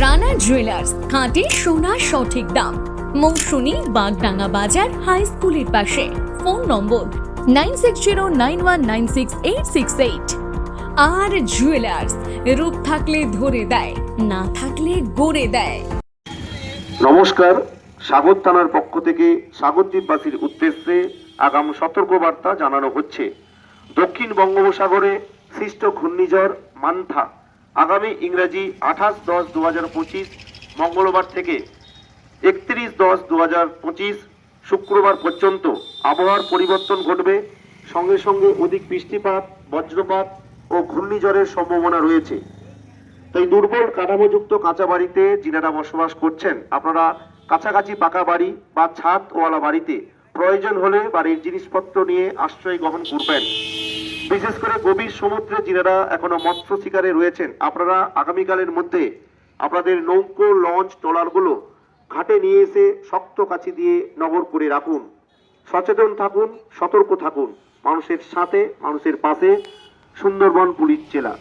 Rana jewellers খাঁটি সোনা সঠিক দাম। মৌসুমী বাগডাঙ্গা বাজার হাই স্কুলের পাশে। Phone number nine six zero nine one nine six eight six eight. আর জুয়েলার্স রূপ থাকলে ধরে দেয়, না থাকলে গড়ে দেয়। নমস্কার সাগর থানার পক্ষ থেকে সাগরদ্বীপবাসীর উদ্দেশ্যে আগাম সতর্কবার্তা জানানো হচ্ছে। দক্ষিণ বঙ্গোপসাগরে সৃষ্ট ঘূর্ণিঝড় মান্থা। আগামী ইংরাজি আঠাশ দশ দু হাজার পঁচিশ, মঙ্গলবার থেকে একত্রিশ দশ দু হাজার পঁচিশ, শুক্রবার পর্যন্ত আবহাওয়ার পরিবর্তন ঘটবে। সঙ্গে সঙ্গে অধিক বৃষ্টিপাত, বজ্রপাত ও ঘূর্ণিঝড়ের সম্ভাবনা রয়েছে। তাই দুর্বল কাঠামোযুক্ত কাঁচা বাড়িতে যিনারা বসবাস করছেন। আপনারা কাছাকাছি পাকা বাড়ি বা ছাদ ওয়ালা বাড়িতে প্রয়োজন হলে বাড়ির জিনিসপত্র নিয়ে আশ্রয় গ্রহণ করবেন। বিশেষ করে গভীর সমুদ্রে যিনারা এখনও মৎস্য শিকারে রয়েছেন। আপনারা আগামীকালের মধ্যে আপনাদের নৌকো, লঞ্চ, ট্রলারগুলো ঘাটে নিয়ে এসে শক্ত কাছি দিয়ে নগর করে রাখুন। সচেতন থাকুন, সতর্ক থাকুন। মানুষের সাথে, মানুষের পাশে সুন্দরবন পুলিশ জেলা